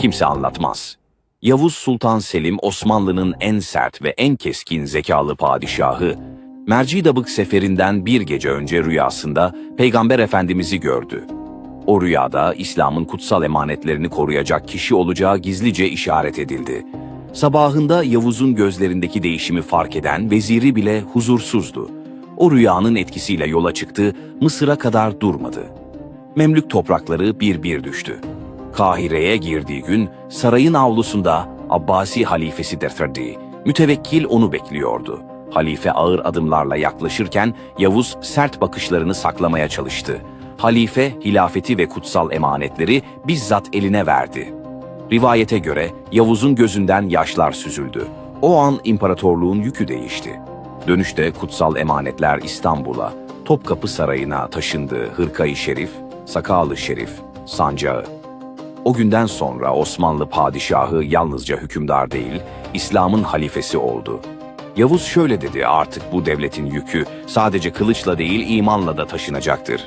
kimse anlatmaz. Yavuz Sultan Selim Osmanlı'nın en sert ve en keskin zekalı padişahı, Mercidabık seferinden bir gece önce rüyasında Peygamber Efendimiz'i gördü. O rüyada İslam'ın kutsal emanetlerini koruyacak kişi olacağı gizlice işaret edildi. Sabahında Yavuz'un gözlerindeki değişimi fark eden veziri bile huzursuzdu. O rüyanın etkisiyle yola çıktı, Mısır'a kadar durmadı. Memlük toprakları bir bir düştü. Kahire'ye girdiği gün sarayın avlusunda Abbasi halifesi Defredi, mütevekkil onu bekliyordu. Halife ağır adımlarla yaklaşırken Yavuz sert bakışlarını saklamaya çalıştı. Halife hilafeti ve kutsal emanetleri bizzat eline verdi. Rivayete göre Yavuz'un gözünden yaşlar süzüldü. O an imparatorluğun yükü değişti. Dönüşte kutsal emanetler İstanbul'a, Topkapı Sarayı'na taşındı Hırkayı Şerif, Sakalı Şerif, Sancağı. O günden sonra Osmanlı padişahı yalnızca hükümdar değil, İslam'ın halifesi oldu. Yavuz şöyle dedi artık bu devletin yükü sadece kılıçla değil imanla da taşınacaktır.